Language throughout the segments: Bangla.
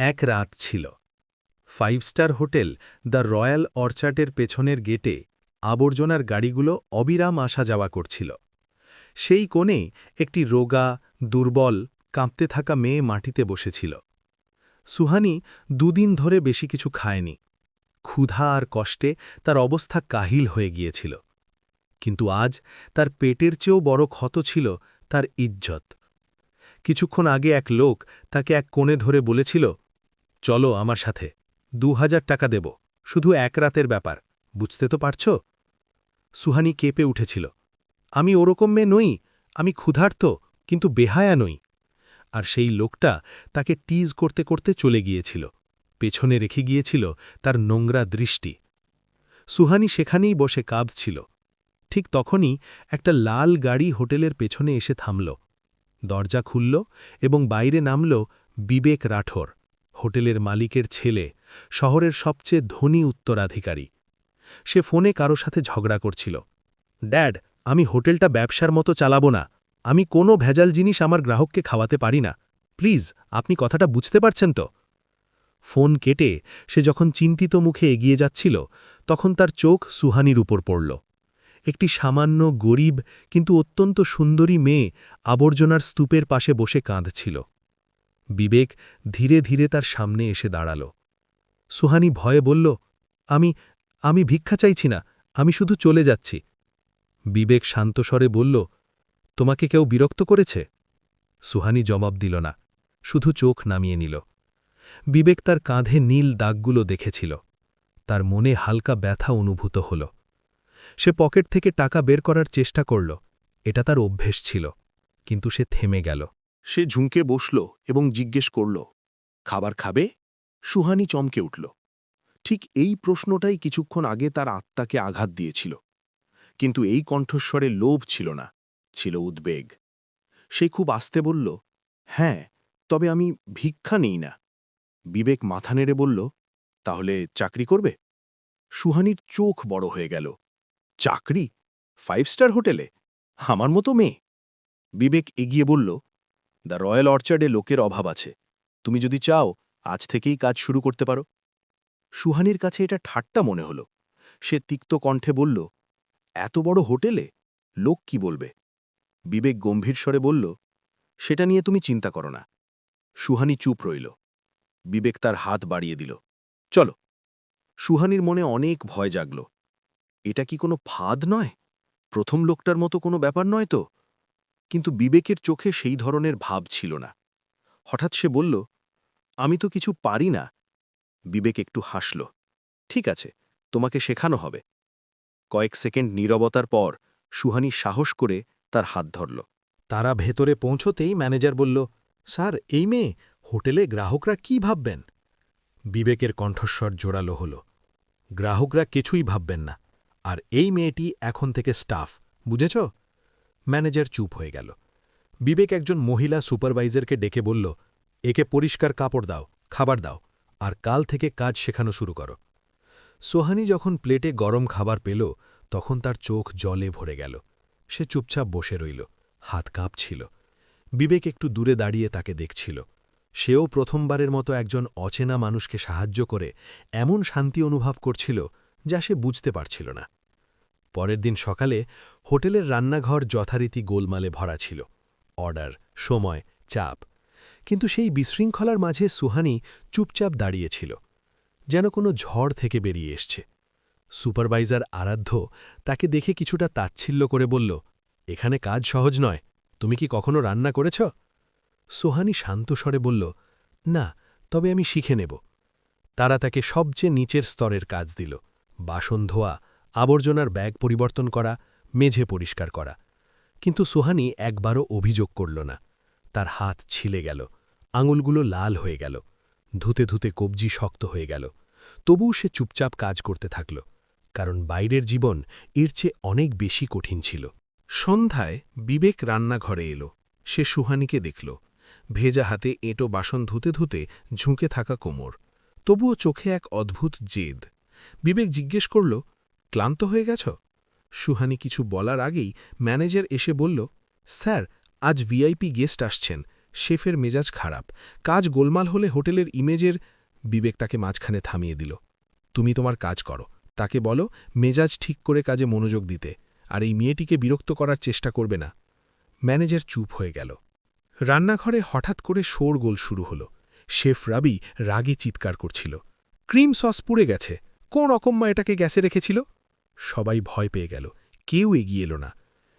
এক রাত ছিল। Five star hotel the royal অর্চার্ডের পেছনের গেটে আবর্জনার গাড়িগুলো অবিরাম আসা যাওয়া করছিল। সেই কোণে একটি রোগা, দুর্বল, কাঁপতে থাকা মেয়ে মাটিতে বসেছিল। সুহানি দুদিন ধরে বেশি কিছু খায়নি। ক্ষুধা আর কষ্টে তার অবস্থা কাহিল হয়ে গিয়েছিল। কিন্তু আজ তার পেটের চেয়েও বড় ক্ষত ছিল তার ইজ্জত। কিছুক্ষণ আগে এক লোক তাকে এক কোণে ধরে বলেছিল চলো আমার সাথে। দু হাজার টাকা দেব। শুধু এক রাতের ব্যাপার। বুঝতে তো পারছ? সুহানি কেঁপে উঠেছিল। আমি ওরকম মেয়ে নই। আমি ক্ষুধার্ত, কিন্তু বেহায়া নই। আর সেই লোকটা তাকে টিজ করতে করতে চলে গিয়েছিল। পেছনে রেখে গিয়েছিল তার নোংরা দৃষ্টি। সুহানি সেখানেই বসে কাঁদছিল। ঠিক তখনই একটা লাল গাড়ি হোটেলের পেছনে এসে থামল। দরজা খুলল এবং বাইরে নামল বিবেক রাঠোর। হোটেলের মালিকের ছেলে শহরের সবচেয়ে ধনী উত্তরাধিকারী। সে ফোনে কারও সাথে ঝগড়া করছিল। ড্যাড, আমি হোটেলটা ব্যবসার মতো চালাবো না। আমি কোনো ভেজাল জিনিস আমার গ্রাহককে খাওয়াতে পারি না। প্লিজ, আপনি কথাটা বুঝতে পারছেন তো? ফোন কেটে সে যখন চিন্তিত মুখে এগিয়ে যাচ্ছিল, তখন তার চোখ সুহানির উপর পড়ল। একটি সামান্য, গরিব, কিন্তু অত্যন্ত সুন্দরী মেয়ে আবর্জনার স্তূপের পাশে বসে কাঁদছিল। বিবেক ধীরে ধীরে তার সামনে এসে দাঁড়াল। সুহানি ভয়ে বলল, আমি আমি ভিক্ষা চাইছি না, আমি শুধু চলে যাচ্ছি। বিবেক শান্তস্বরে বলল, তোমাকে কেউ বিরক্ত করেছে? সুহানি জবাব দিল না, শুধু চোখ নামিয়ে নিল। বিবেক তার কাঁধে নীল দাগগুলো দেখেছিল। তার মনে হালকা ব্যথা অনুভূত হল। সে পকেট থেকে টাকা বের করার চেষ্টা করল। এটা তার অভ্যেস ছিল, কিন্তু সে থেমে গেল। সে ঝুঁকে বসল এবং জিজ্ঞেস করল, খাবার খাবে? সুহানি চমকে উঠল। ঠিক এই প্রশ্নটাই কিছুক্ষণ আগে তার আত্মাকে আঘাত দিয়েছিল। কিন্তু এই কণ্ঠস্বরে লোভ ছিল না, ছিল উদ্বেগ। সে খুব আস্তে বলল হ্যাঁ তবে আমি ভিক্ষা নেই না। বিবেক মাথা নেড়ে বলল, তাহলে চাকরি করবে? সুহানির চোখ বড় হয়ে গেল। চাকরি? ফাইভ স্টার হোটেলে? আমার মতো মেয়ে? বিবেক এগিয়ে বলল দ্য রয়্যাল অর্চার্ডে লোকের অভাব আছে। তুমি যদি চাও, আজ থেকেই কাজ শুরু করতে পারো। সুহানির কাছে এটা ঠাট্টা মনে হল। সে তিক্ত কণ্ঠে বলল, এত বড় হোটেলে? লোক কি বলবে? বিবেক গম্ভীর স্বরে বলল, সেটা নিয়ে তুমি চিন্তা করো না। সুহানি চুপ রইল। বিবেক তার হাত বাড়িয়ে দিল, চলো। সুহানির মনে অনেক ভয় জাগল। এটা কি কোনো ফাঁদ নয়? প্রথম লোকটার মতো কোনো ব্যাপার নয় তো? কিন্তু বিবেকের চোখে সেই ধরনের ভাব ছিল না। হঠাৎ সে বলল, আমি তো কিছু পারি না। বিবেক একটু হাসল, ঠিক আছে, তোমাকে শেখানো হবে। কয়েক সেকেন্ড নীরবতার পর সুহানি সাহস করে তার হাত ধরল। তারা ভেতরে পৌঁছতেই ম্যানেজার বলল, স্যার, এই মেয়ে, হোটেলে গ্রাহকরা কি ভাববেন? বিবেকের কণ্ঠস্বর জোরালো হল, গ্রাহকরা কিছুই ভাববেন না, আর এই মেয়েটি এখন থেকে স্টাফ, বুঝেছ? ম্যানেজার চুপ হয়ে গেল। বিবেক একজন মহিলা সুপারভাইজারকে ডেকে বলল, একে পরিষ্কার কাপড় দাও, খাবার দাও, আর কাল থেকে কাজ শেখানো শুরু করো। সোহানি যখন প্লেটে গরম খাবার পেল, তখন তার চোখ জলে ভরে গেল। সে চুপচাপ বসে রইল, হাত কাঁপছিল। বিবেক একটু দূরে দাঁড়িয়ে তাকে দেখছিল। সেও প্রথমবারের মতো একজন অচেনা মানুষকে সাহায্য করে এমন শান্তি অনুভব করছিল যা সে বুঝতে পারছিল না। পরের দিন সকালে হোটেলের রান্নাঘর যথারীতি গোলমালে ভরা ছিল। অর্ডার, সময়, চাপ। কিন্তু সেই বিশৃঙ্খলার মাঝে সুহানি চুপচাপ দাঁড়িয়েছিল যেন কোনো ঝড় থেকে বেরিয়ে এসছে। সুপারভাইজার আরাধ্য তাকে দেখে কিছুটা তাচ্ছিল্য করে বলল, এখানে কাজ সহজ নয়, তুমি কি কখনো রান্না করেছ? সোহানি শান্তস্বরে বলল, না, তবে আমি শিখে নেব। তারা তাকে সবচেয়ে নিচের স্তরের কাজ দিল, বাসন ধোয়া, আবর্জনার ব্যাগ পরিবর্তন করা মেঝে পরিষ্কার করা। কিন্তু সোহানি একবারও অভিযোগ করল না। তার হাত ছিলে গেল, আঙুলগুলো লাল হয়ে গেল, ধুতে ধুতে কবজি শক্ত হয়ে গেল। তবুও সে চুপচাপ কাজ করতে থাকল, কারণ বাইরের জীবন এর চেয়ে অনেক বেশি কঠিন ছিল। সন্ধ্যায় বিবেক রান্নাঘরে এলো। সে সুহানিকে দেখল। ভেজা হাতে এঁটো বাসন ধুতে ধুতে ঝুঁকে থাকা কোমর। তবুও চোখে এক অদ্ভুত জেদ। বিবেক জিজ্ঞেস করল, ক্লান্ত হয়ে গেছ? সুহানি কিছু বলার আগেই ম্যানেজার এসে বলল, স্যার, আজ ভিআইপি গেস্ট আসছেন। শেফের মেজাজ খারাপ। কাজ গোলমাল হলে হোটেলের ইমেজের বিবেক তাকে মাঝখানে থামিয়ে দিল। তুমি তোমার কাজ করো। তাকে বলো, মেজাজ ঠিক করে কাজে মনোযোগ দিতে। আর এই মেয়েটিকে বিরক্ত করার চেষ্টা করবে না ম্যানেজার চুপ হয়ে গেল। রান্নাঘরে হঠাৎ করে শোরগোল শুরু হলো। শেফ রাবি রাগে চিৎকার করছিল। ক্রিম সস পুড়ে গেছে। কোন রকম্মা এটাকে গ্যাসে রেখেছিল? সবাই ভয় পেয়ে গেল। কেউ এগিয়ে এলো না।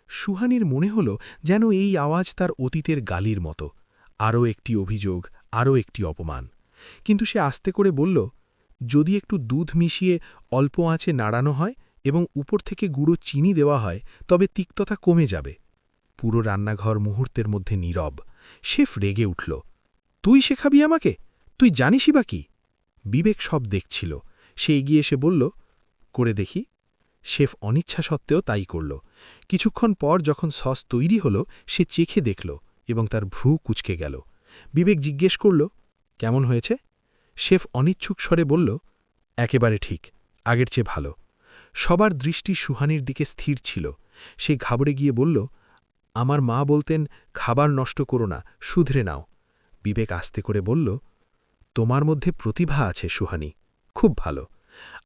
সুহানির মনে হল যেন এই আওয়াজ তার অতীতের গালির মতো। আরও একটি অভিযোগ, আরও একটি অপমান। কিন্তু সে আস্তে করে বলল, যদি একটু দুধ মিশিয়ে অল্প আঁচে নাড়ানো হয় এবং উপর থেকে গুঁড়ো চিনি দেওয়া হয়, তবে তিক্ততা কমে যাবে। পুরো রান্নাঘর মুহূর্তের মধ্যে নীরব। শেফ রেগে উঠল, তুই শেখাবি আমাকে? তুই জানিসই বা কি? বিবেক সব দেখছিল। সে এগিয়ে এসে বলল, করে দেখি। শেফ অনিচ্ছা সত্ত্বেও তাই করল। কিছুক্ষণ পর যখন সস তৈরি হল, সে চেখে দেখল এবং তার ভ্রু কুচকে গেল। বিবেক জিজ্ঞেস করল, কেমন হয়েছে? শেফ অনিচ্ছুক স্বরে বলল, একেবারে ঠিক, আগের চেয়ে ভালো। সবার দৃষ্টি সুহানির দিকে স্থির ছিল। সে ঘাবড়ে গিয়ে বলল, আমার মা বলতেন, খাবার নষ্ট করো না, শুধরে নাও। বিবেক আস্তে করে বলল, তোমার মধ্যে প্রতিভা আছে সুহানি, খুব ভালো।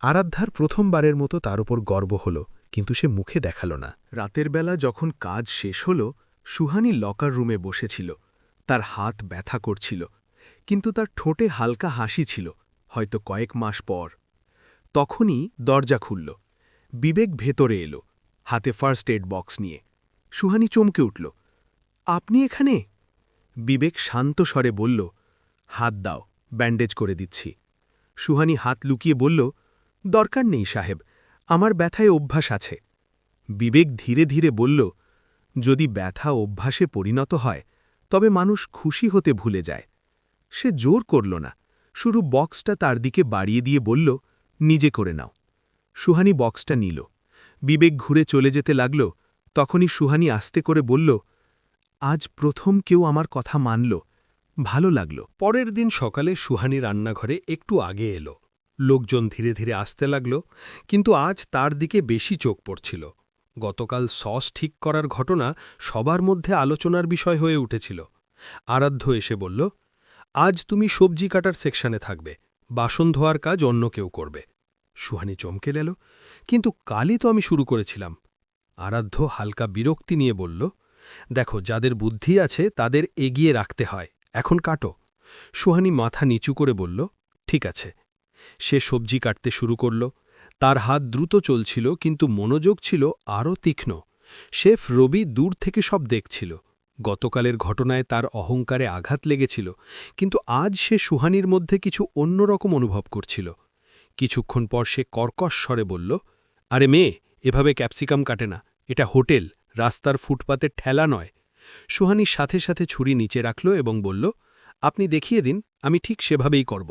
আরাধ্যার প্রথমবারের মতো তার উপর গর্ব হল, কিন্তু সে মুখে দেখাল না। রাতের বেলা যখন কাজ শেষ হল, সুহানি লকার রুমে বসেছিল, তার হাত ব্যথা করছিল, কিন্তু তার ঠোঁটে হালকা হাসি ছিল, হয়তো কয়েক মাস পর। তখনই দরজা খুলল, বিবেক ভেতরে এলো, হাতে ফার্স্ট এড বক্স নিয়ে। সুহানি চমকে উঠল, আপনি এখানে? বিবেক শান্ত স্বরে বলল, হাত দাও ব্যান্ডেজ করে দিচ্ছি। সুহানি হাত লুকিয়ে বলল দরকার নেই, সাহেব, আমার ব্যথায় অভ্যাস আছে। বিবেক ধীরে ধীরে বলল, যদি ব্যথা অভ্যাসে পরিণত হয়, তবে মানুষ খুশি হতে ভুলে যায়। সে জোর করল না শুরু বক্সটা তার দিকে বাড়িয়ে দিয়ে বলল, নিজে করে নাও। সুহানি বক্সটা নিল। বিবেক ঘুরে চলে যেতে লাগল, তখনই সুহানি আস্তে করে বলল, আজ প্রথম কেউ আমার কথা মানল, ভালো লাগল। পরের দিন সকালে সুহানি রান্নাঘরে একটু আগে এলো। লোকজন ধীরে ধীরে আসতে লাগল, কিন্তু আজ তার দিকে বেশি চোখ পড়ছিল। গতকাল সস ঠিক করার ঘটনা সবার মধ্যে আলোচনার বিষয় হয়ে উঠেছিল। আরাধ্য এসে বলল, আজ তুমি সবজি কাটার সেকশনে থাকবে, বাসন ধোয়ার কাজ অন্য কেউ করবে। সুহানি চমকে গেল, কিন্তু কালই তো আমি শুরু করেছিলাম। আরাধ্য হালকা বিরক্তি নিয়ে বলল, দেখো, যাদের বুদ্ধি আছে তাদের এগিয়ে রাখতে হয়, এখন কাটো। সুহানি মাথা নিচু করে বলল, ঠিক আছে। সে সবজি কাটতে শুরু করল। তার হাত দ্রুত চলছিল, কিন্তু মনোযোগ ছিল আরও তীক্ষ্ণ। শেফ রবি দূর থেকে সব দেখছিল। গতকালের ঘটনায় তার অহংকারে আঘাত লেগেছিল, কিন্তু আজ সে সুহানির মধ্যে কিছু অন্যরকম অনুভব করছিল। কিছুক্ষণ পর সে কর্কশ স্বরে বলল, আরে মেয়ে, এভাবে ক্যাপসিকাম কাটে না। এটা হোটেল, রাস্তার ফুটপাতে ঠেলা নয়। সুহানির সাথে সাথে ছুরি নিচে রাখল এবং বলল, আপনি দেখিয়ে দিন, আমি ঠিক সেভাবেই করব।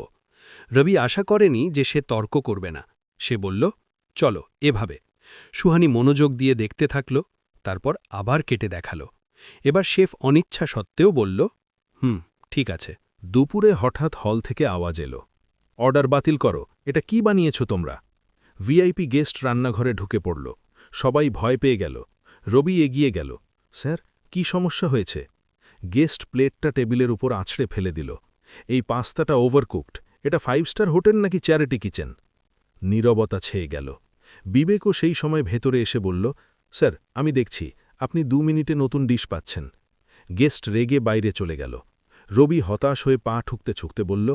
রবি আশা করেনি যে সে তর্ক করবে না। সে বলল, চলো, এভাবে। সুহানি মনোযোগ দিয়ে দেখতে থাকল, তারপর আবার কেটে দেখাল। এবার শেফ অনিচ্ছা সত্ত্বেও বলল, হুম, ঠিক আছে। দুপুরে হঠাৎ হল থেকে আওয়াজ এলো, অর্ডার বাতিল করো, এটা কি বানিয়েছ তোমরা? ভিআইপি গেস্ট রান্নাঘরে ঢুকে পড়ল, সবাই ভয় পেয়ে গেল, রবি এগিয়ে গেল, স্যার, কি সমস্যা হয়েছে? গেস্ট প্লেটটা টেবিলের উপর আছড়ে ফেলে দিল, এই পাস্তাটা ওভারকুকড। এটা ফাইভ স্টার হোটেল নাকি চ্যারিটি কিচেন নীরবতা ছেয়ে গেল। বিবেকও সেই সময় ভেতরে এসে বলল, স্যার, আমি দেখছি, আপনি দু মিনিটে নতুন ডিশ পাচ্ছেন। গেস্ট রেগে বাইরে চলে গেল। রবি হতাশ হয়ে পা ঠুকতে ছুকতে বলল,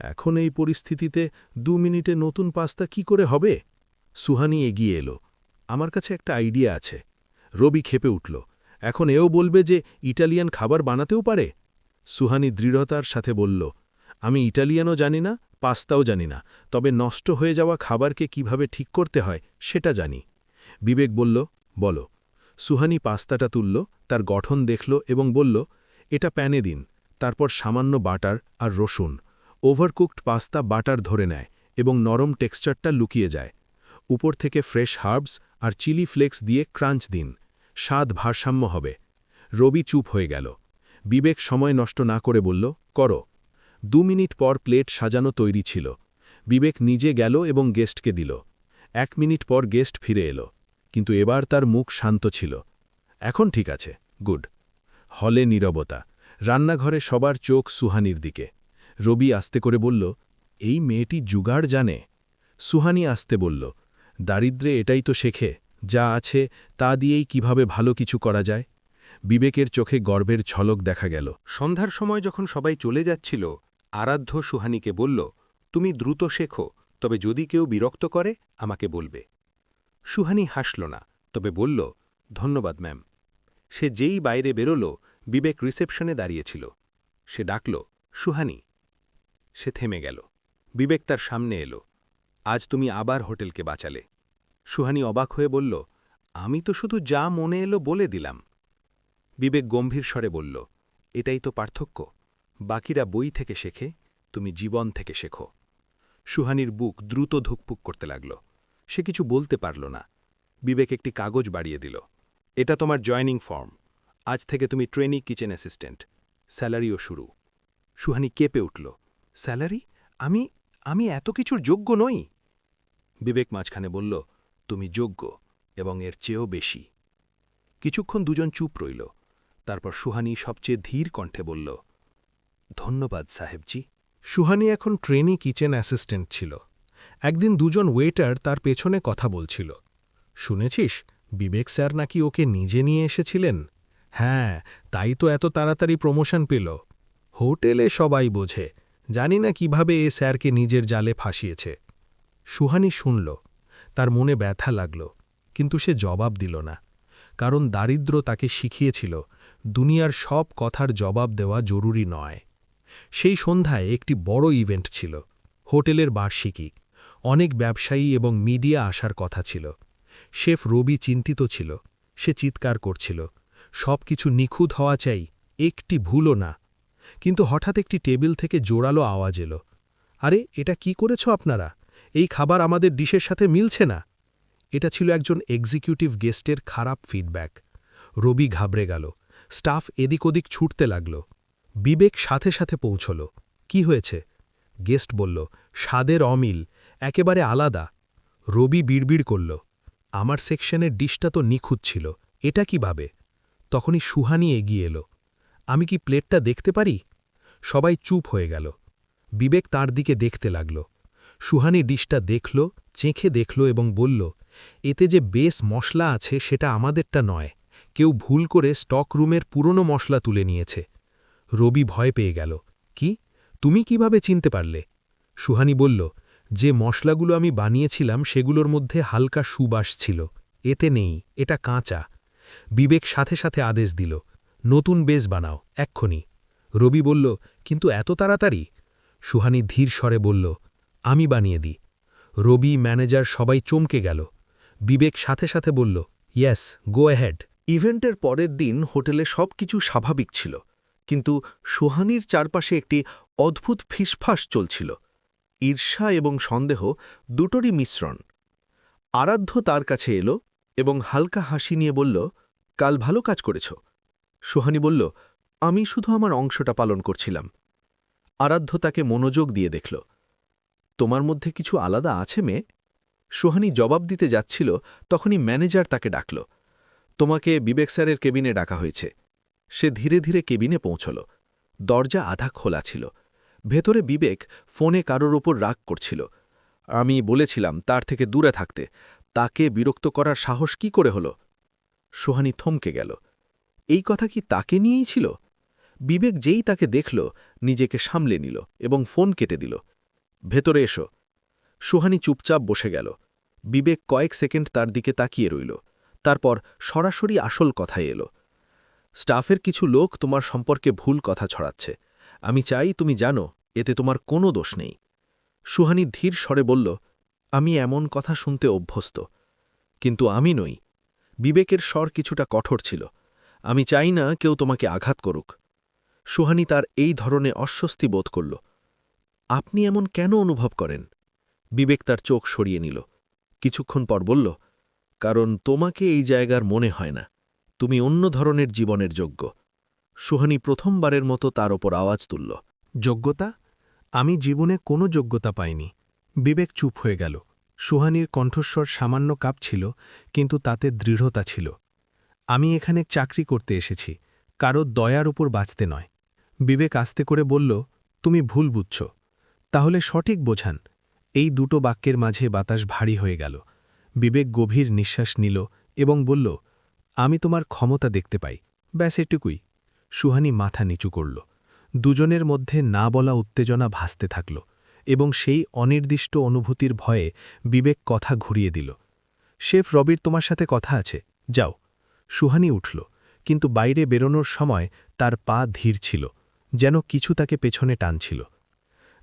এখন এই পরিস্থিতিতে দু মিনিটে নতুন পাস্তা কি করে হবে? সুহানি এগিয়ে এলো, আমার কাছে একটা আইডিয়া আছে। রবি খেপে উঠল, এখন এও বলবে যে ইটালিয়ান খাবার বানাতেও পারে? সুহানি দৃঢ়তার সাথে বলল আমি ইটালিয়ানও জানি না, পাস্তাও জানি না, তবে নষ্ট হয়ে যাওয়া খাবারকে কীভাবে ঠিক করতে হয় সেটা জানি। বিবেক বলল, বলো। সুহানি পাস্তাটা তুলল, তার গঠন দেখল এবং বলল, এটা প্যানে দিন। তারপর সামান্য বাটার আর রসুন, ওভারকুকড পাস্তা বাটার ধরে নেয় এবং নরম টেক্সচারটা লুকিয়ে যায়। উপর থেকে ফ্রেশ হার্বস আর চিলি ফ্লেক্স দিয়ে ক্রাঞ্চ দিন। স্বাদ ভারসাম্য হবে। রবি চুপ হয়ে গেল। বিবেক সময় নষ্ট না করে বলল, করো। দু মিনিট পর প্লেট সাজানো তৈরি ছিল। বিবেক নিজে গেল এবং গেস্টকে দিল। এক মিনিট পর গেস্ট ফিরে এলো। কিন্তু এবার তার মুখ শান্ত ছিল। এখন ঠিক আছে, গুড। হলে নীরবতা। রান্নাঘরে সবার চোখ সুহানির দিকে। রবি আস্তে করে বলল, এই মেয়েটি জুগাড় জানে? সুহানি আসতে বলল, দারিদ্রে এটাই তো শেখে। যা আছে তা দিয়েই কীভাবে ভালো কিছু করা যায়? বিবেকের চোখে গর্বের ঝলক দেখা গেল। সন্ধ্যার সময় যখন সবাই চলে যাচ্ছিল আরাধ্য সুহানিকে বলল, তুমি দ্রুত শেখো, তবে যদি কেউ বিরক্ত করে, আমাকে বলবে। সুহানি হাসল না, তবে বলল, ধন্যবাদ, ম্যাম। সে যেই বাইরে বেরোল, বিবেক রিসেপশনে দাঁড়িয়েছিল। সে ডাকল, সুহানি। সে থেমে গেল। বিবেক তার সামনে এলো। আজ তুমি আবার হোটেলকে বাঁচালে। সুহানি অবাক হয়ে বলল, আমি তো শুধু যা মনে এলো বলে দিলাম। বিবেক গম্ভীর স্বরে বলল, এটাই তো পার্থক্য। বাকিরা বই থেকে শেখে, তুমি জীবন থেকে শেখো। সুহানির বুক দ্রুত ধুকপুক করতে লাগল। সে কিছু বলতে পারল না। বিবেক একটি কাগজ বাড়িয়ে দিল। এটা তোমার জয়নিং ফর্ম। আজ থেকে তুমি ট্রেনি কিচেন অ্যাসিস্ট্যান্ট। স্যালারিও শুরু। সুহানি কেঁপে উঠল। স্যালারি? আমি আমি এত কিছুর যোগ্য নই। বিবেক মাঝখানে বলল, তুমি যোগ্য এবং এর চেয়েও বেশি। কিছুক্ষণ দুজন চুপ রইল। তারপর সুহানি সবচেয়ে ধীর কণ্ঠে বলল ধন্যবাদ, সাহেবজি। সুহানি এখন ট্রেনি কিচেন অ্যাসিস্ট্যান্ট ছিল। একদিন দুজন ওয়েটার তার পেছনে কথা বলছিল। শুনেছিস, বিবেক স্যার নাকি ওকে নিজে নিয়ে এসেছিলেন? হ্যাঁ তাই তো এত তাড়াতাড়ি প্রমোশন পেল। হোটেলে সবাই বোঝে। জানি না কীভাবে এ স্যারকে নিজের জালে ফাঁসিয়েছে। সুহানি শুনল। তার মনে ব্যথা লাগল, কিন্তু সে জবাব দিল না। কারণ দারিদ্র তাকে শিখিয়েছিল, দুনিয়ার সব কথার জবাব দেওয়া জরুরি নয়। সেই সন্ধ্যায় একটি বড় ইভেন্ট ছিল, হোটেলের বার্ষিকী। অনেক ব্যবসায়ী এবং মিডিয়া আসার কথা ছিল। শেফ রবি চিন্তিত ছিল, সে চিৎকার করছিল সব কিছু নিখুঁত হওয়া চাই, একটি ভুলও না। কিন্তু হঠাৎ একটি টেবিল থেকে জোরালো আওয়াজ এলো, আরে, এটা কি করেছ আপনারা? এই খাবার আমাদের ডিশের সাথে মিলছে না? এটা ছিল একজন এক্সিকিউটিভ গেস্টের খারাপ ফিডব্যাক। রবি ঘাবড়ে গেল, স্টাফ এদিক ওদিক ছুটতে লাগল। বিবেক সাথে সাথে পৌঁছল। কি হয়েছে? গেস্ট বলল, স্বাদের অমিল, একেবারে আলাদা। রবি বিড়বিড় করল, আমার সেকশনের ডিশটা তো নিখুঁত ছিল, এটা কীভাবে? তখনই সুহানি এগিয়ে এলো, আমি কি প্লেটটা দেখতে পারি? সবাই চুপ হয়ে গেল। বিবেক তার দিকে দেখতে লাগল। সুহানি ডিশটা দেখল, চেখে দেখল এবং বলল, এতে যে বেস মশলা আছে সেটা আমাদেরটা নয়, কেউ ভুল করে স্টক রুমের পুরনো মশলা তুলে নিয়েছে। রবি ভয় পেয়ে গেল। কি? তুমি কীভাবে চিনতে পারলে? সুহানি বলল, যে মশলাগুলো আমি বানিয়েছিলাম সেগুলোর মধ্যে হালকা সুবাস ছিল। এতে নেই, এটা কাঁচা। বিবেক সাথে সাথে আদেশ দিল, নতুন বেস বানাও, এক্ষুনি। রবি বলল, কিন্তু এত তাড়াতাড়ি? সুহানি ধীর স্বরে বলল, আমি বানিয়ে দিই। রবি ম্যানেজার সবাই চমকে গেল। বিবেক সাথে সাথে বলল ইয়েস গো অ্যাহেড ইভেন্টের পরের দিন হোটেলে সব কিছু স্বাভাবিক ছিল। কিন্তু সোহানির চারপাশে একটি অদ্ভুত ফিসফাস চলছিল। ঈর্ষা এবং সন্দেহ দুটোরই মিশ্রণ। আরাধ্য তার কাছে এলো এবং হালকা হাসি নিয়ে বলল, কাল ভালো কাজ করেছ। সোহানি বলল, আমি শুধু আমার অংশটা পালন করছিলাম। আরাধ্য তাকে মনোযোগ দিয়ে দেখল। তোমার মধ্যে কিছু আলাদা আছে, মেয়ে? সোহানি জবাব দিতে যাচ্ছিল, তখনই ম্যানেজার তাকে ডাকল। তোমাকে বিবেক স্যারের কেবিনে ডাকা হয়েছে। সে ধীরে ধীরে কেবিনে পৌঁছল। দরজা আধা খোলা ছিল। ভেতরে বিবেক ফোনে কারোর ওপর রাগ করছিল। আমি বলেছিলাম, তার থেকে দূরে থাকতে। তাকে বিরক্ত করার সাহস কি করে হল? সোহানি থমকে গেল। এই কথা কি তাকে নিয়েই ছিল? বিবেক যেই তাকে দেখল, নিজেকে সামলে নিল এবং ফোন কেটে দিল। ভেতরে এসো। সোহানি চুপচাপ বসে গেল। বিবেক কয়েক সেকেন্ড তার দিকে তাকিয়ে রইল। তারপর সরাসরি আসল কথায় এলো। স্টাফের কিছু লোক তোমার সম্পর্কে ভুল কথা ছড়াচ্ছে। আমি চাই তুমি জানো, এতে তোমার কোনো দোষ নেই। সুহানি ধীর স্বরে বলল, আমি এমন কথা শুনতে অভ্যস্ত। কিন্তু আমি নই। বিবেকের স্বর কিছুটা কঠোর ছিল। আমি চাই না কেউ তোমাকে আঘাত করুক। সুহানি তার এই ধরনে অস্বস্তি বোধ করল। আপনি এমন কেন অনুভব করেন? বিবেক তার চোখ সরিয়ে নিল। কিছুক্ষণ পর বলল, কারণ তোমাকে এই জায়গার মনে হয় না। তুমি অন্য ধরনের জীবনের যোগ্য। সুহানি প্রথমবারের মতো তার ওপর আওয়াজ তুলল। যোগ্যতা? আমি জীবনে কোনো যোগ্যতা পাইনি। বিবেক চুপ হয়ে গেল। সুহানির কণ্ঠস্বর সামান্য কাপ ছিল কিন্তু তাতে দৃঢ়তা ছিল। আমি এখানে চাকরি করতে এসেছি। কারও দয়ার উপর বাঁচতে নয়। বিবেক আস্তে করে বলল, তুমি ভুল বুঝছ। তাহলে সঠিক বোঝান। এই দুটো বাক্যের মাঝে বাতাস ভারী হয়ে গেল। বিবেক গভীর নিঃশ্বাস নিল এবং বলল আমি তোমার ক্ষমতা দেখতে পাই। ব্যাস এটুকুই। সুহানি মাথা নিচু করল। দুজনের মধ্যে না বলা উত্তেজনা ভাসতে থাকল এবং সেই অনির্দিষ্ট অনুভূতির ভয়ে বিবেক কথা ঘুরিয়ে দিল। শেফ রবির তোমার সাথে কথা আছে। যাও। সুহানি উঠল, কিন্তু বাইরে বেরোনোর সময় তার পা ধীর ছিল, যেন কিছু তাকে পেছনে টানছিল।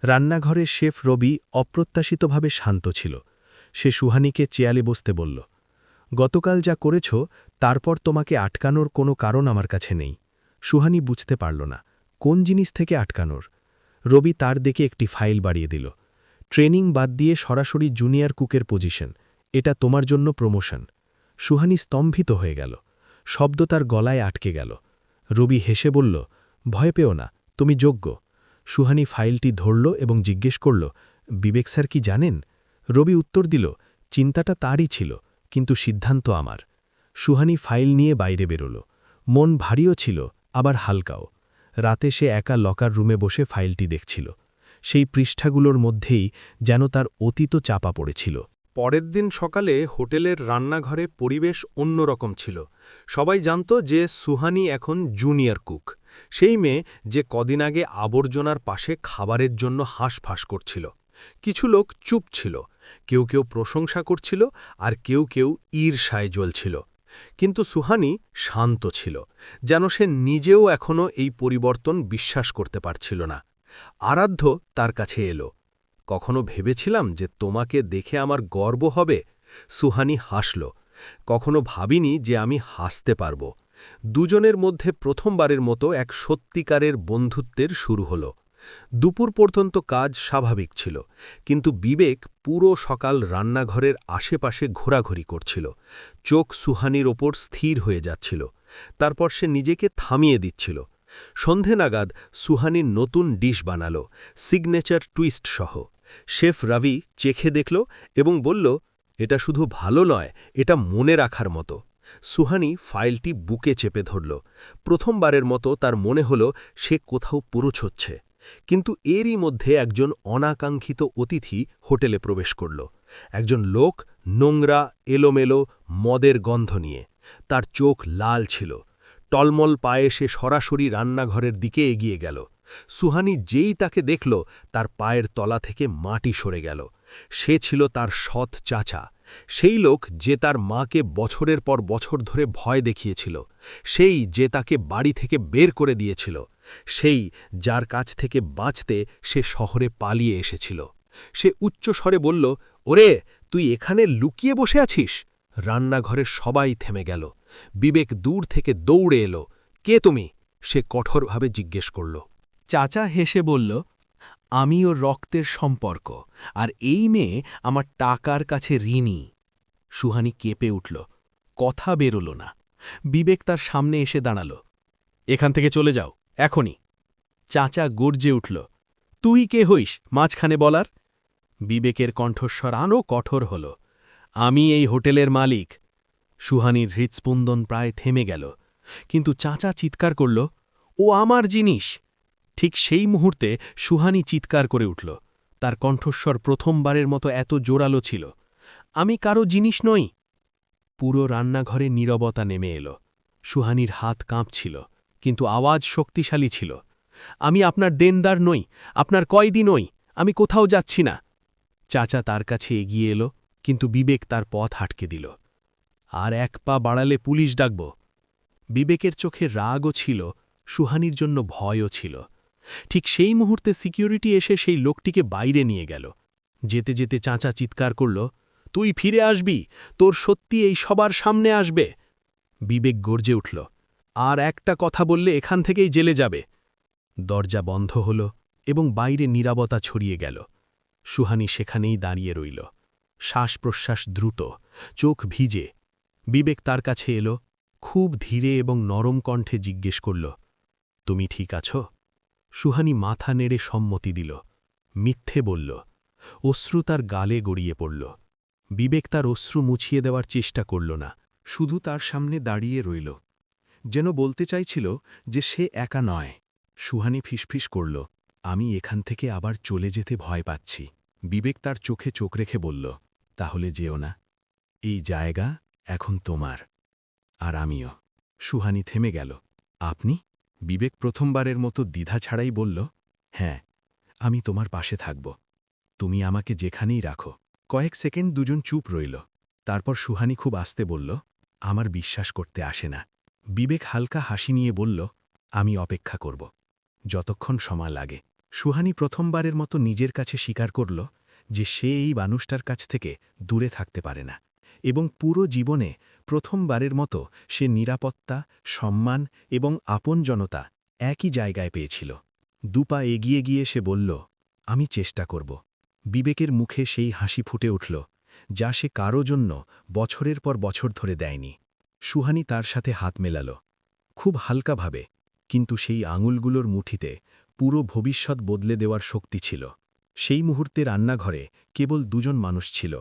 রান্নাঘরে শেফ রবি অপ্রত্যাশিতভাবে শান্ত ছিল। সে সুহানিকে চেয়ালে বসতে বলল, গতকাল যা করেছ তারপর তোমাকে আটকানোর কোনো কারণ আমার কাছে নেই। সুহানি বুঝতে পারল না, কোন জিনিস থেকে আটকানোর? রবি তার দিকে একটি ফাইল বাড়িয়ে দিল। ট্রেনিং বাদ দিয়ে সরাসরি জুনিয়র কুকের পজিশন, এটা তোমার জন্য প্রমোশন। সুহানি স্তম্ভিত হয়ে গেল। শব্দ তার গলায় আটকে গেল। রবি হেসে বলল, ভয় পেও না, তুমি যোগ্য। সুহানি ফাইলটি ধরল এবং জিজ্ঞেস করল, বিবেক স্যার কি জানেন? রবি উত্তর দিল, চিন্তাটা তারই ছিল, কিন্তু সিদ্ধান্ত আমার। সুহানি ফাইল নিয়ে বাইরে বেরোল। মন ভারীও ছিল, আবার হালকাও। রাতে সে একা লকার রুমে বসে ফাইলটি দেখছিল। সেই পৃষ্ঠাগুলোর মধ্যেই যেন তার অতীত চাপা পড়েছিল। পরের দিন সকালে হোটেলের রান্নাঘরে পরিবেশ অন্যরকম ছিল। সবাই জানত যে সুহানি এখন জুনিয়র কুক। সেই মেয়ে যে কদিন আগে আবর্জনার পাশে খাবারের জন্য হাঁসফাঁস করছিল। কিছু লোক চুপ ছিল। কেউ কেউ প্রশংসা করছিল আর কেউ কেউ ঈর্ষায় জ্বলছিল। কিন্তু সুহানি শান্ত ছিল, যেন সে নিজেও এখনও এই পরিবর্তন বিশ্বাস করতে পারছিল না। আরাধ্য তার কাছে এলো, কখনো ভেবেছিলাম যে তোমাকে দেখে আমার গর্ব হবে? সুহানি হাসল, কখনো ভাবিনি যে আমি হাসতে পারব। দুজনের মধ্যে প্রথমবারের মতো এক সত্যিকারের বন্ধুত্বের শুরু হল। দুপুর পর্যন্ত কাজ স্বাভাবিক ছিল, কিন্তু বিবেক পুরো সকাল রান্নাঘরের আশেপাশে ঘোরাঘুরি করছিল, চোখ সুহানির ওপর স্থির হয়ে যাচ্ছিল, তারপর সে নিজেকে থামিয়ে দিচ্ছিল। সন্ধে নাগাদ সুহানির নতুন ডিশ বানাল, সিগনেচার টুইস্ট সহ। শেফ রাভি চেখে দেখল এবং বলল, এটা শুধু ভালো নয়, এটা মনে রাখার মতো। সুহানি ফাইলটি বুকে চেপে ধরল। প্রথমবারের মতো তার মনে হল সে কোথাও পুরোছচ্ছে কিন্তু এরই মধ্যে একজন অনাকাঙ্ক্ষিত অতিথি হোটেলে প্রবেশ করল। একজন লোক নোংরা, এলোমেলো, মদের গন্ধ নিয়ে। তার চোখ লাল ছিল। টলমল পায়ে সে সরাসরি রান্নাঘরের দিকে এগিয়ে গেল। সুহানি যেই তাকে দেখল, তার পায়ের তলা থেকে মাটি সরে গেল। সে ছিল তার সৎ চাচা। সেই লোক যে তার মাকে বছরের পর বছর ধরে ভয় দেখিয়েছিল, সেই যে তাকে বাড়ি থেকে বের করে দিয়েছিল। সেই যার কাছ থেকে বাঁচতে সে শহরে পালিয়ে এসেছিল। সে উচ্চস্বরে বলল, ওরে, তুই এখানে লুকিয়ে বসে আছিস? রান্নাঘরে সবাই থেমে গেল। বিবেক দূর থেকে দৌড়ে এলো। কে তুমি? সে কঠোরভাবে জিজ্ঞেস করল। চাচা হেসে বলল, আমি ওর রক্তের সম্পর্ক, আর এই মেয়ে আমার টাকার কাছে ঋণী। সুহানি কেঁপে উঠল। কথা বেরোল না। বিবেক তার সামনে এসে দাঁড়াল। এখান থেকে চলে যাও। এখনই। চাচা গর্জে উঠল, তুই কে হইস মাঝখানে বলার? বিবেকের কণ্ঠস্বর আরও কঠোর হল, আমি এই হোটেলের মালিক। সুহানির হৃৎস্পন্দন প্রায় থেমে গেল, কিন্তু চাচা চিৎকার করল, ও আমার জিনিস! ঠিক সেই মুহূর্তে সুহানি চিৎকার করে উঠল, তার কণ্ঠস্বর প্রথমবারের মতো এত জোরালো ছিল, আমি কারও জিনিস নই! পুরো রান্নাঘরে নীরবতা নেমে এলো, সুহানির হাত কাঁপছিল কিন্তু আওয়াজ শক্তিশালী ছিল। আমি আপনার দেনদার নই, আপনার কয়দি নই, আমি কোথাও যাচ্ছি না। চাচা তার কাছে এগিয়ে এলো, কিন্তু বিবেক তার পথ হাটকে দিল। আর এক পা বাড়ালে পুলিশ ডাকব। বিবেকের চোখে রাগও ছিল, সুহানির জন্য ভয়ও ছিল। ঠিক সেই মুহূর্তে সিকিউরিটি এসে সেই লোকটিকে বাইরে নিয়ে গেল। যেতে যেতে চাঁচা চিৎকার করল, তুই ফিরে আসবি? তোর সত্যি এই সবার সামনে আসবে? বিবেক গর্জে উঠল আর একটা কথা বললে এখান থেকেই জেলে যাবে। দরজা বন্ধ হল এবং বাইরে নীরবতা ছড়িয়ে গেল। সুহানি সেখানেই দাঁড়িয়ে রইল। শ্বাস প্রশ্বাস দ্রুত, চোখ ভিজে। বিবেক তার কাছে এলো, খুব ধীরে এবং নরম কণ্ঠে জিজ্ঞেস করল, তুমি ঠিক আছো? সুহানি মাথা নেড়ে সম্মতি দিল, মিথ্যে বলল, অশ্রু তার গালে গড়িয়ে পড়ল। বিবেক তার অশ্রু মুছিয়ে দেওয়ার চেষ্টা করল না, শুধু তার সামনে দাঁড়িয়ে রইল। যেন বলতে চাইছিল যে সে একা নয়। সুহানি ফিসফিস করল, আমি এখান থেকে আবার চলে যেতে ভয় পাচ্ছি। বিবেক তার চোখে চোখ রেখে বলল, তাহলে যেও না। এই জায়গা এখন তোমার, আর আমিও। সুহানি থেমে গেল, আপনি? বিবেক প্রথমবারের মতো দ্বিধা ছাড়াই বলল হ্যাঁ আমি তোমার পাশে থাকব। তুমি আমাকে যেখানেই রাখো। কয়েক সেকেন্ড দুজন চুপ রইল। তারপর সুহানি খুব আস্তে বলল, আমার বিশ্বাস করতে আসে না। বিবেক হালকা হাসি নিয়ে বলল, আমি অপেক্ষা করব। যতক্ষণ সময় লাগে। সুহানি প্রথমবারের মতো নিজের কাছে স্বীকার করল যে সে এই মানুষটার কাছ থেকে দূরে থাকতে পারে না এবং পুরো জীবনে প্রথমবারের মতো সে নিরাপত্তা, সম্মান এবং আপনজনতা একই জায়গায় পেয়েছিল। দুপা এগিয়ে গিয়ে সে বলল, আমি চেষ্টা করব। বিবেকের মুখে সেই হাসি ফুটে উঠল, যা সে কারও জন্য বছরের পর বছর ধরে দেয়নি। সুহানি তার সাথে হাত মেলাল। খুব হালকাভাবে, কিন্তু সেই আঙুলগুলোর মুঠিতে পুরো ভবিষ্যৎ বদলে দেওয়ার শক্তি ছিল। সেই মুহূর্তে রান্নাঘরে কেবল দুজন মানুষ ছিল,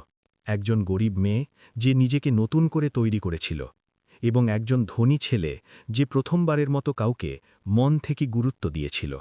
একজন গরিব মেয়ে যে নিজেকে নতুন করে তৈরি করেছিল এবং একজন ধনী ছেলে যে প্রথমবারের মতো কাউকে মন থেকে গুরুত্ব দিয়েছিল।